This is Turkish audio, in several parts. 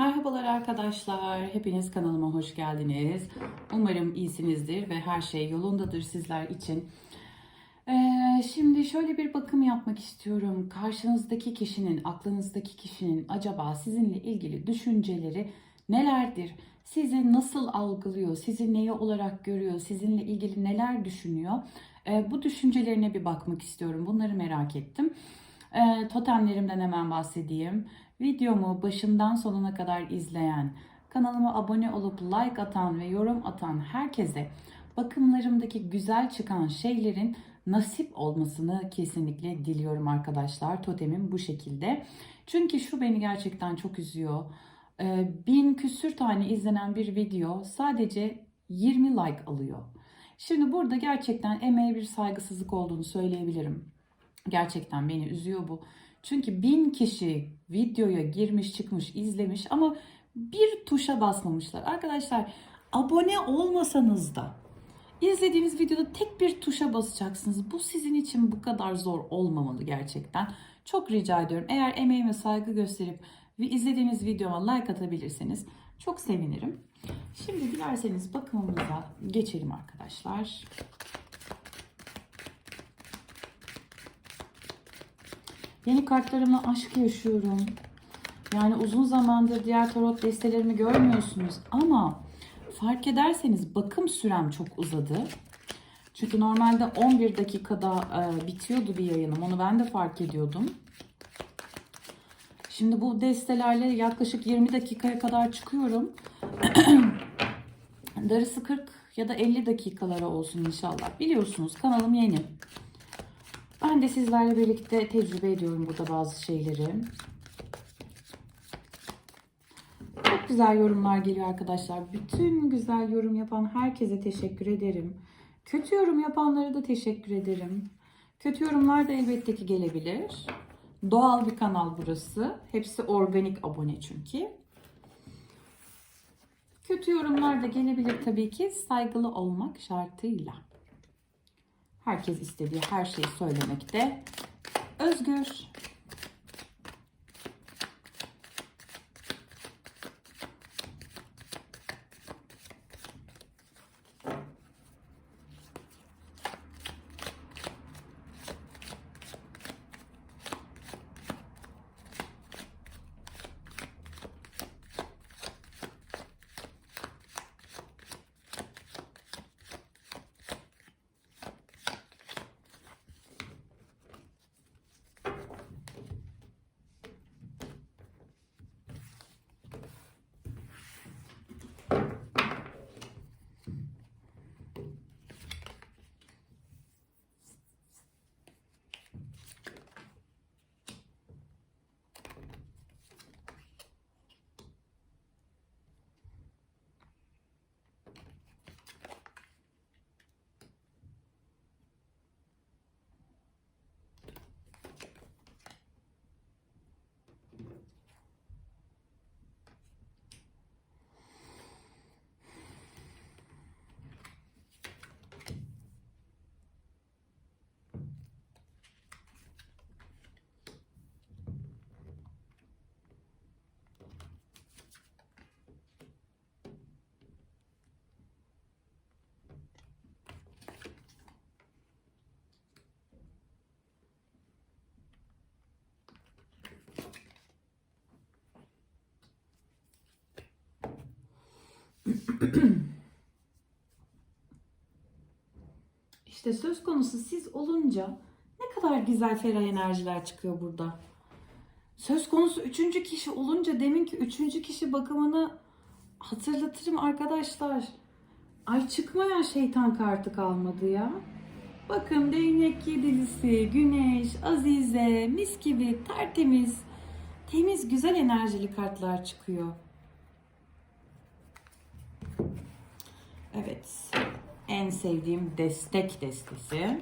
Merhabalar arkadaşlar. Hepiniz kanalıma hoş geldiniz. Umarım iyisinizdir ve her şey yolundadır sizler için. Ee, şimdi şöyle bir bakım yapmak istiyorum. Karşınızdaki kişinin, aklınızdaki kişinin acaba sizinle ilgili düşünceleri nelerdir? Sizi nasıl algılıyor? Sizi neye olarak görüyor? Sizinle ilgili neler düşünüyor? Ee, bu düşüncelerine bir bakmak istiyorum. Bunları merak ettim. Ee, totemlerimden hemen bahsedeyim. Videomu başından sonuna kadar izleyen, kanalıma abone olup like atan ve yorum atan herkese bakımlarımdaki güzel çıkan şeylerin nasip olmasını kesinlikle diliyorum arkadaşlar. Totemim bu şekilde. Çünkü şu beni gerçekten çok üzüyor. Ee, bin küsür tane izlenen bir video sadece 20 like alıyor. Şimdi burada gerçekten emeğe bir saygısızlık olduğunu söyleyebilirim. Gerçekten beni üzüyor bu. Çünkü bin kişi videoya girmiş çıkmış izlemiş ama bir tuşa basmamışlar. Arkadaşlar abone olmasanız da izlediğiniz videoda tek bir tuşa basacaksınız. Bu sizin için bu kadar zor olmamalı gerçekten. Çok rica ediyorum. Eğer emeğime saygı gösterip ve izlediğiniz videoma like atabilirseniz çok sevinirim. Şimdi dilerseniz bakımımıza geçelim arkadaşlar. Yeni kartlarımla aşk yaşıyorum. Yani uzun zamandır diğer tarot destelerimi görmüyorsunuz ama fark ederseniz bakım sürem çok uzadı. Çünkü normalde 11 dakikada e, bitiyordu bir yayınım. Onu ben de fark ediyordum. Şimdi bu destelerle yaklaşık 20 dakikaya kadar çıkıyorum. Darısı 40 ya da 50 dakikalara olsun inşallah. Biliyorsunuz kanalım yeni. Ben de sizlerle birlikte tecrübe ediyorum burada bazı şeyleri. Çok güzel yorumlar geliyor arkadaşlar. Bütün güzel yorum yapan herkese teşekkür ederim. Kötü yorum yapanlara da teşekkür ederim. Kötü yorumlar da elbette ki gelebilir. Doğal bir kanal burası. Hepsi organik abone çünkü. Kötü yorumlar da gelebilir tabii ki saygılı olmak şartıyla. Herkes istediği her şeyi söylemekte özgür. İşte söz konusu siz olunca ne kadar güzel ferah enerjiler çıkıyor burada. Söz konusu üçüncü kişi olunca deminki üçüncü kişi bakımını hatırlatırım arkadaşlar. Ay çıkmayan şeytan kartı kalmadı ya. Bakın değnek yedilisi, güneş, azize, mis gibi tertemiz, temiz güzel enerjili kartlar çıkıyor. Evet. En sevdiğim destek destesi.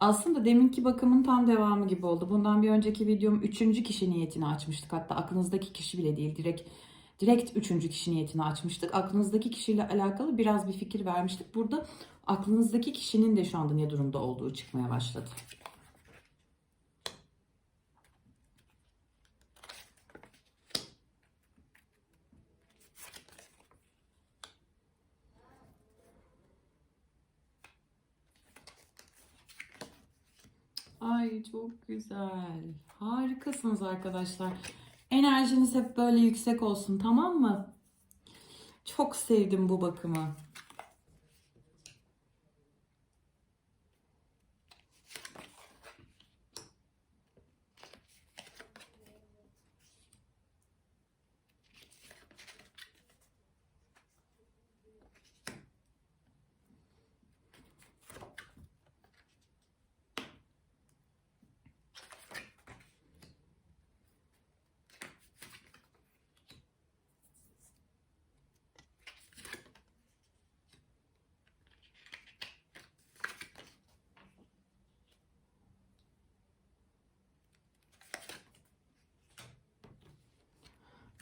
Aslında deminki bakımın tam devamı gibi oldu. Bundan bir önceki videom üçüncü kişi niyetini açmıştık. Hatta aklınızdaki kişi bile değil. Direkt direkt üçüncü kişi niyetini açmıştık. Aklınızdaki kişiyle alakalı biraz bir fikir vermiştik. Burada aklınızdaki kişinin de şu anda ne durumda olduğu çıkmaya başladı. Ay çok güzel. Harikasınız arkadaşlar. Enerjiniz hep böyle yüksek olsun tamam mı? Çok sevdim bu bakımı.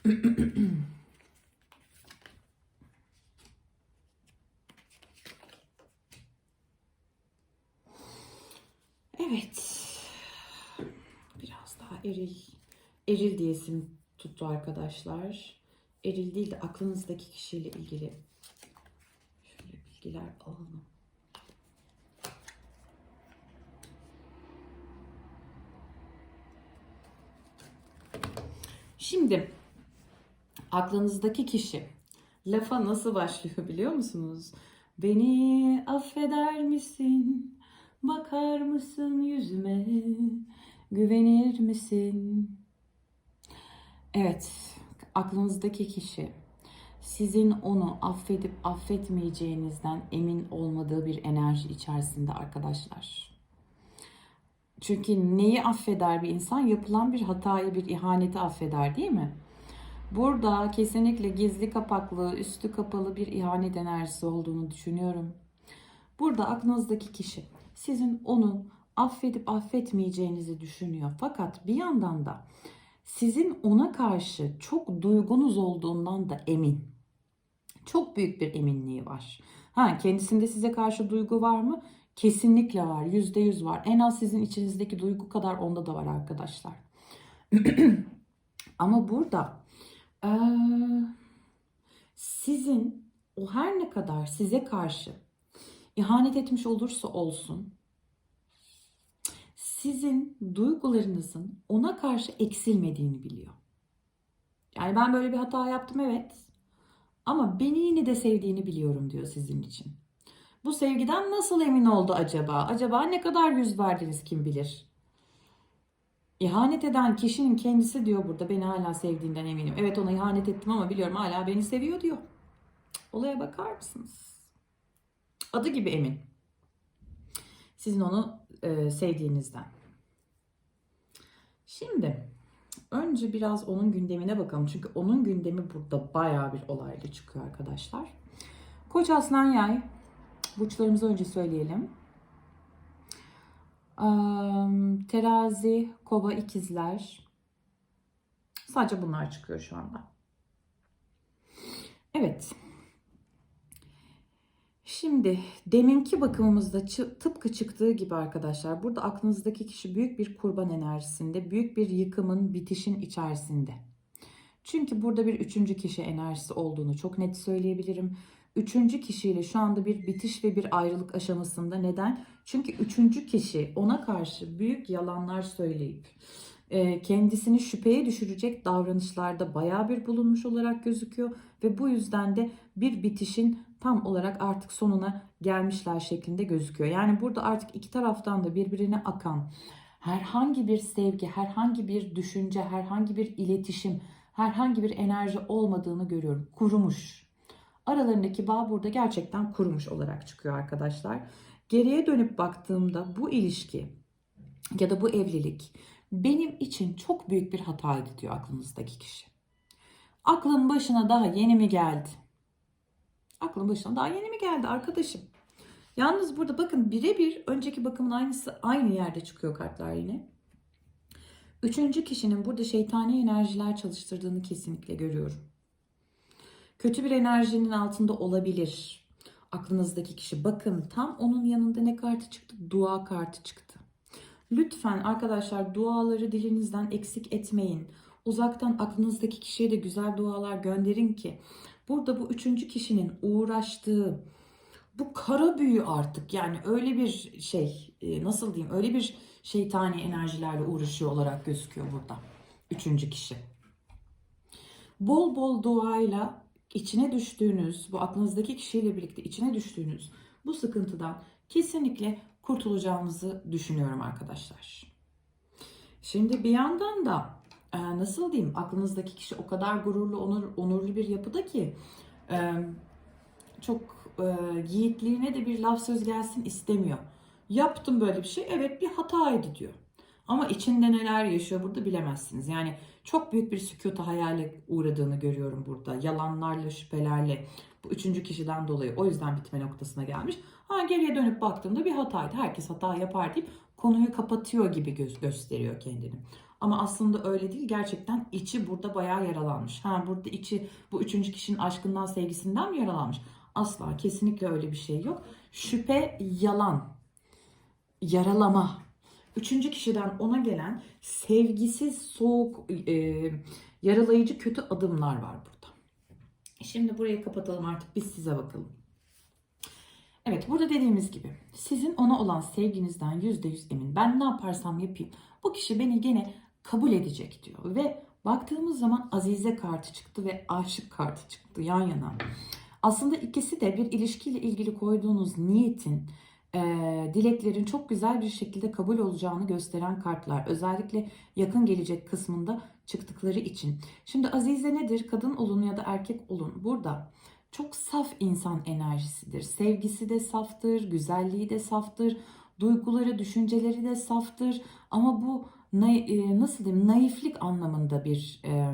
Evet. Biraz daha eril. Eril diyesim tuttu arkadaşlar. Eril değil de aklınızdaki kişiyle ilgili şöyle bilgiler alalım. Şimdi aklınızdaki kişi lafa nasıl başlıyor biliyor musunuz? Beni affeder misin? Bakar mısın yüzüme? Güvenir misin? Evet, aklınızdaki kişi sizin onu affedip affetmeyeceğinizden emin olmadığı bir enerji içerisinde arkadaşlar. Çünkü neyi affeder bir insan? Yapılan bir hatayı, bir ihaneti affeder değil mi? Burada kesinlikle gizli kapaklı, üstü kapalı bir ihanet enerjisi olduğunu düşünüyorum. Burada aklınızdaki kişi sizin onu affedip affetmeyeceğinizi düşünüyor. Fakat bir yandan da sizin ona karşı çok duygunuz olduğundan da emin. Çok büyük bir eminliği var. Ha kendisinde size karşı duygu var mı? Kesinlikle var. Yüzde yüz var. En az sizin içinizdeki duygu kadar onda da var arkadaşlar. Ama burada ee, sizin o her ne kadar size karşı ihanet etmiş olursa olsun sizin duygularınızın ona karşı eksilmediğini biliyor. Yani ben böyle bir hata yaptım evet. Ama beni yine de sevdiğini biliyorum diyor sizin için. Bu sevgiden nasıl emin oldu acaba? Acaba ne kadar yüz verdiniz kim bilir? İhanet eden kişinin kendisi diyor burada beni hala sevdiğinden eminim. Evet ona ihanet ettim ama biliyorum hala beni seviyor diyor. Olaya bakar mısınız? Adı gibi emin. Sizin onu e, sevdiğinizden. Şimdi önce biraz onun gündemine bakalım. Çünkü onun gündemi burada baya bir olaylı çıkıyor arkadaşlar. Koç Aslan Yay. Burçlarımızı önce söyleyelim. Terazi, kova, ikizler. Sadece bunlar çıkıyor şu anda. Evet. Şimdi deminki bakımımızda tıpkı çıktığı gibi arkadaşlar burada aklınızdaki kişi büyük bir kurban enerjisinde, büyük bir yıkımın, bitişin içerisinde. Çünkü burada bir üçüncü kişi enerjisi olduğunu çok net söyleyebilirim. Üçüncü kişiyle şu anda bir bitiş ve bir ayrılık aşamasında. Neden? Çünkü üçüncü kişi ona karşı büyük yalanlar söyleyip e, kendisini şüpheye düşürecek davranışlarda baya bir bulunmuş olarak gözüküyor ve bu yüzden de bir bitişin tam olarak artık sonuna gelmişler şeklinde gözüküyor. Yani burada artık iki taraftan da birbirine akan herhangi bir sevgi, herhangi bir düşünce, herhangi bir iletişim, herhangi bir enerji olmadığını görüyorum. Kurumuş. Aralarındaki bağ burada gerçekten kurumuş olarak çıkıyor arkadaşlar. Geriye dönüp baktığımda bu ilişki ya da bu evlilik benim için çok büyük bir hataydı diyor aklınızdaki kişi. Aklın başına daha yeni mi geldi? Aklın başına daha yeni mi geldi arkadaşım? Yalnız burada bakın birebir önceki bakımın aynısı aynı yerde çıkıyor kartlar yine. Üçüncü kişinin burada şeytani enerjiler çalıştırdığını kesinlikle görüyorum. Kötü bir enerjinin altında olabilir. aklınızdaki kişi. Bakın tam onun yanında ne kartı çıktı? Dua kartı çıktı. Lütfen arkadaşlar duaları dilinizden eksik etmeyin. Uzaktan aklınızdaki kişiye de güzel dualar gönderin ki burada bu üçüncü kişinin uğraştığı bu kara büyü artık yani öyle bir şey e, nasıl diyeyim öyle bir şeytani enerjilerle uğraşıyor olarak gözüküyor burada. Üçüncü kişi. Bol bol duayla içine düştüğünüz, bu aklınızdaki kişiyle birlikte içine düştüğünüz bu sıkıntıdan kesinlikle kurtulacağımızı düşünüyorum arkadaşlar. Şimdi bir yandan da e, nasıl diyeyim aklınızdaki kişi o kadar gururlu, onur, onurlu bir yapıda ki e, çok e, yiğitliğine de bir laf söz gelsin istemiyor. Yaptım böyle bir şey, evet bir hataydı diyor. Ama içinde neler yaşıyor burada bilemezsiniz. Yani çok büyük bir sükuta hayale uğradığını görüyorum burada. Yalanlarla, şüphelerle bu üçüncü kişiden dolayı o yüzden bitme noktasına gelmiş. Ha geriye dönüp baktığımda bir hataydı. Herkes hata yapar deyip konuyu kapatıyor gibi göz gösteriyor kendini. Ama aslında öyle değil. Gerçekten içi burada bayağı yaralanmış. Ha burada içi bu üçüncü kişinin aşkından, sevgisinden mi yaralanmış? Asla kesinlikle öyle bir şey yok. Şüphe, yalan, yaralama. Üçüncü kişiden ona gelen sevgisiz, soğuk, e, yaralayıcı kötü adımlar var burada. Şimdi burayı kapatalım artık biz size bakalım. Evet burada dediğimiz gibi sizin ona olan sevginizden yüzde yüz emin. Ben ne yaparsam yapayım bu kişi beni gene kabul edecek diyor. Ve baktığımız zaman Azize kartı çıktı ve aşık kartı çıktı yan yana. Aslında ikisi de bir ilişkiyle ilgili koyduğunuz niyetin, e, dileklerin çok güzel bir şekilde kabul olacağını gösteren kartlar. Özellikle yakın gelecek kısmında çıktıkları için. Şimdi Azize nedir? Kadın olun ya da erkek olun. Burada çok saf insan enerjisidir. Sevgisi de saftır, güzelliği de saftır, duyguları, düşünceleri de saftır. Ama bu na- nasıl diyeyim naiflik anlamında bir e,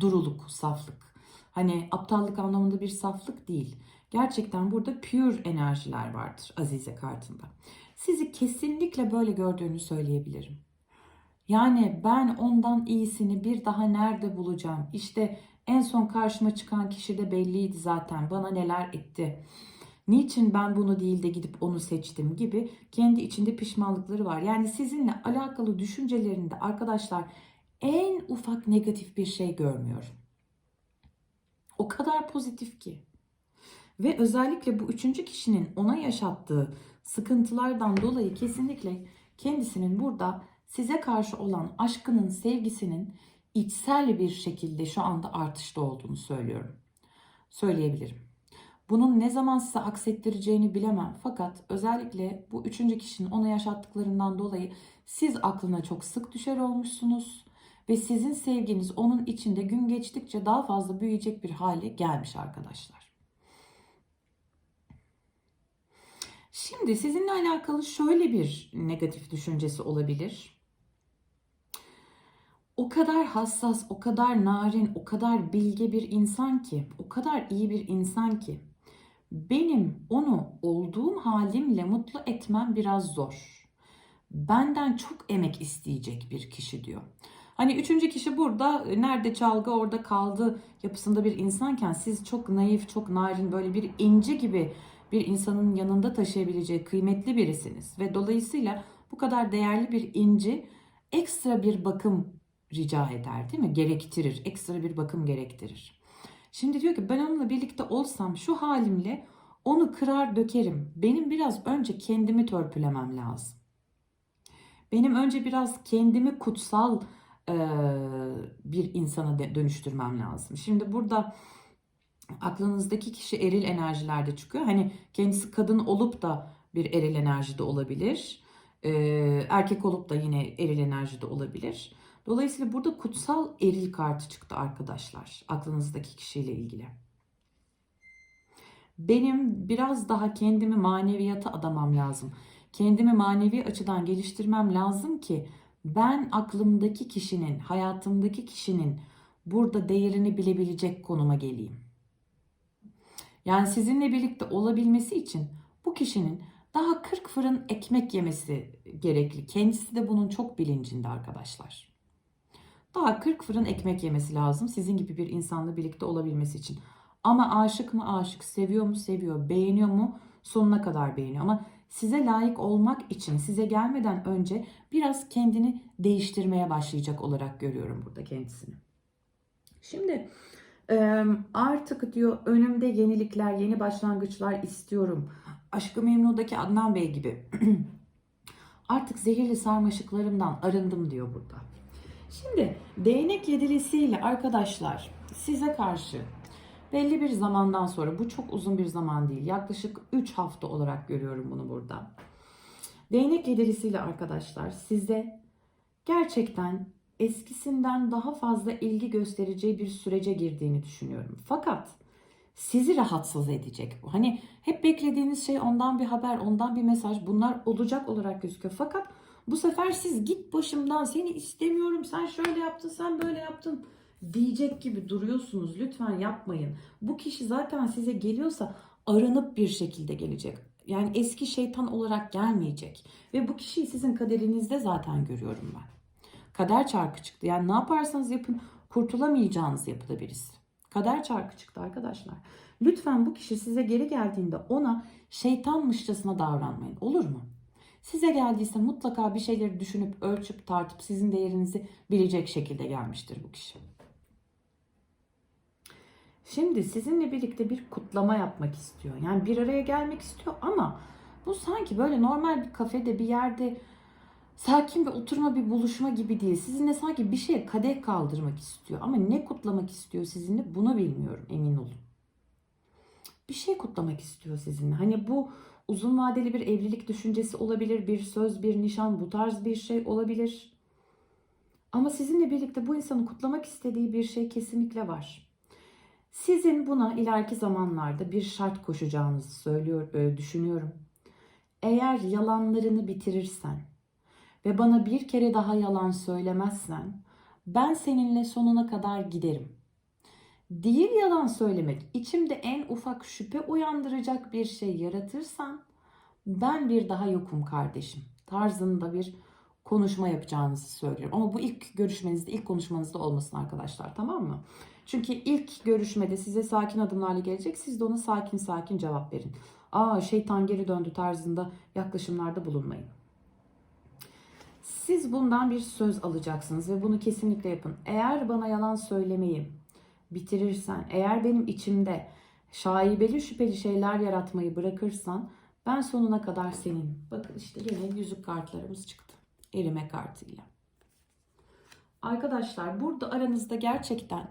duruluk, saflık. Hani aptallık anlamında bir saflık değil. Gerçekten burada pure enerjiler vardır Azize kartında. Sizi kesinlikle böyle gördüğünü söyleyebilirim. Yani ben ondan iyisini bir daha nerede bulacağım? İşte en son karşıma çıkan kişi de belliydi zaten. Bana neler etti. Niçin ben bunu değil de gidip onu seçtim gibi kendi içinde pişmanlıkları var. Yani sizinle alakalı düşüncelerinde arkadaşlar en ufak negatif bir şey görmüyorum. O kadar pozitif ki. Ve özellikle bu üçüncü kişinin ona yaşattığı sıkıntılardan dolayı kesinlikle kendisinin burada size karşı olan aşkının, sevgisinin içsel bir şekilde şu anda artışta olduğunu söylüyorum. Söyleyebilirim. Bunun ne zaman size aksettireceğini bilemem. Fakat özellikle bu üçüncü kişinin ona yaşattıklarından dolayı siz aklına çok sık düşer olmuşsunuz. Ve sizin sevginiz onun içinde gün geçtikçe daha fazla büyüyecek bir hale gelmiş arkadaşlar. Şimdi sizinle alakalı şöyle bir negatif düşüncesi olabilir. O kadar hassas, o kadar narin, o kadar bilge bir insan ki, o kadar iyi bir insan ki benim onu olduğum halimle mutlu etmem biraz zor. Benden çok emek isteyecek bir kişi diyor. Hani üçüncü kişi burada nerede çalgı orada kaldı yapısında bir insanken siz çok naif, çok narin böyle bir inci gibi bir insanın yanında taşıyabileceği kıymetli birisiniz. Ve dolayısıyla bu kadar değerli bir inci ekstra bir bakım rica eder değil mi? Gerektirir, ekstra bir bakım gerektirir. Şimdi diyor ki ben onunla birlikte olsam şu halimle onu kırar dökerim. Benim biraz önce kendimi törpülemem lazım. Benim önce biraz kendimi kutsal bir insana dönüştürmem lazım. Şimdi burada aklınızdaki kişi eril enerjilerde çıkıyor. Hani kendisi kadın olup da bir eril enerjide olabilir. Erkek olup da yine eril enerjide olabilir. Dolayısıyla burada kutsal eril kartı çıktı arkadaşlar. Aklınızdaki kişiyle ilgili. Benim biraz daha kendimi maneviyata adamam lazım. Kendimi manevi açıdan geliştirmem lazım ki ben aklımdaki kişinin, hayatımdaki kişinin burada değerini bilebilecek konuma geleyim. Yani sizinle birlikte olabilmesi için bu kişinin daha 40 fırın ekmek yemesi gerekli. Kendisi de bunun çok bilincinde arkadaşlar. Daha 40 fırın ekmek yemesi lazım sizin gibi bir insanla birlikte olabilmesi için. Ama aşık mı aşık, seviyor mu seviyor, beğeniyor mu sonuna kadar beğeniyor. Ama size layık olmak için size gelmeden önce biraz kendini değiştirmeye başlayacak olarak görüyorum burada kendisini. Şimdi artık diyor önümde yenilikler, yeni başlangıçlar istiyorum. Aşkı Memnu'daki Adnan Bey gibi. Artık zehirli sarmaşıklarımdan arındım diyor burada. Şimdi değnek yedilisiyle arkadaşlar size karşı belli bir zamandan sonra bu çok uzun bir zaman değil yaklaşık 3 hafta olarak görüyorum bunu burada. Değnek yedilisiyle arkadaşlar size gerçekten eskisinden daha fazla ilgi göstereceği bir sürece girdiğini düşünüyorum. Fakat sizi rahatsız edecek. Hani hep beklediğiniz şey ondan bir haber, ondan bir mesaj bunlar olacak olarak gözüküyor. Fakat bu sefer siz git başımdan seni istemiyorum sen şöyle yaptın sen böyle yaptın diyecek gibi duruyorsunuz. Lütfen yapmayın. Bu kişi zaten size geliyorsa aranıp bir şekilde gelecek. Yani eski şeytan olarak gelmeyecek. Ve bu kişiyi sizin kaderinizde zaten görüyorum ben. Kader çarkı çıktı. Yani ne yaparsanız yapın kurtulamayacağınız yapıda birisi. Kader çarkı çıktı arkadaşlar. Lütfen bu kişi size geri geldiğinde ona şeytanmışçasına davranmayın. Olur mu? Size geldiyse mutlaka bir şeyleri düşünüp, ölçüp, tartıp sizin değerinizi bilecek şekilde gelmiştir bu kişi. Şimdi sizinle birlikte bir kutlama yapmak istiyor. Yani bir araya gelmek istiyor ama bu sanki böyle normal bir kafede bir yerde sakin bir oturma bir buluşma gibi değil. Sizinle sanki bir şeye kadeh kaldırmak istiyor. Ama ne kutlamak istiyor sizinle bunu bilmiyorum emin olun. Bir şey kutlamak istiyor sizinle. Hani bu uzun vadeli bir evlilik düşüncesi olabilir. Bir söz, bir nişan bu tarz bir şey olabilir. Ama sizinle birlikte bu insanın kutlamak istediği bir şey kesinlikle var. Sizin buna ileriki zamanlarda bir şart koşacağınızı söylüyor, e, düşünüyorum. Eğer yalanlarını bitirirsen ve bana bir kere daha yalan söylemezsen ben seninle sonuna kadar giderim. Değil yalan söylemek, içimde en ufak şüphe uyandıracak bir şey yaratırsan ben bir daha yokum kardeşim tarzında bir konuşma yapacağınızı söylüyorum. Ama bu ilk görüşmenizde, ilk konuşmanızda olmasın arkadaşlar tamam mı? Çünkü ilk görüşmede size sakin adımlarla gelecek. Siz de ona sakin sakin cevap verin. Aa şeytan geri döndü tarzında yaklaşımlarda bulunmayın. Siz bundan bir söz alacaksınız ve bunu kesinlikle yapın. Eğer bana yalan söylemeyi bitirirsen, eğer benim içimde şaibeli şüpheli şeyler yaratmayı bırakırsan ben sonuna kadar senin. Bakın işte yine yüzük kartlarımız çıktı. Erime kartıyla. Arkadaşlar burada aranızda gerçekten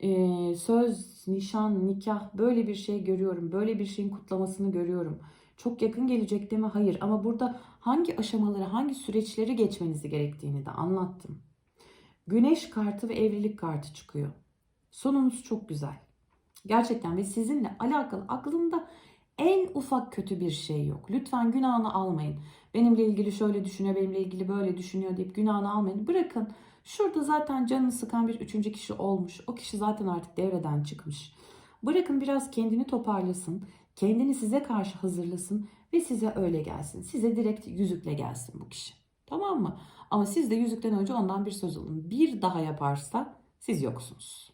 e, söz, nişan, nikah böyle bir şey görüyorum. Böyle bir şeyin kutlamasını görüyorum. Çok yakın gelecek değil mi? Hayır. Ama burada hangi aşamaları, hangi süreçleri geçmenizi gerektiğini de anlattım. Güneş kartı ve evlilik kartı çıkıyor. Sonunuz çok güzel. Gerçekten ve sizinle alakalı aklımda en ufak kötü bir şey yok. Lütfen günahını almayın. Benimle ilgili şöyle düşünüyor, benimle ilgili böyle düşünüyor deyip günahını almayın. Bırakın. Şurada zaten canını sıkan bir üçüncü kişi olmuş. O kişi zaten artık devreden çıkmış. Bırakın biraz kendini toparlasın. Kendini size karşı hazırlasın ve size öyle gelsin. Size direkt yüzükle gelsin bu kişi. Tamam mı? Ama siz de yüzükten önce ondan bir söz alın. Bir daha yaparsa siz yoksunuz.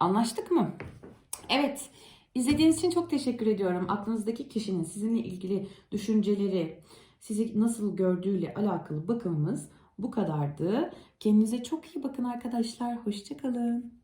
Anlaştık mı? Evet. İzlediğiniz için çok teşekkür ediyorum. Aklınızdaki kişinin sizinle ilgili düşünceleri, sizi nasıl gördüğüyle alakalı bakımımız bu kadardı. Kendinize çok iyi bakın arkadaşlar. Hoşçakalın.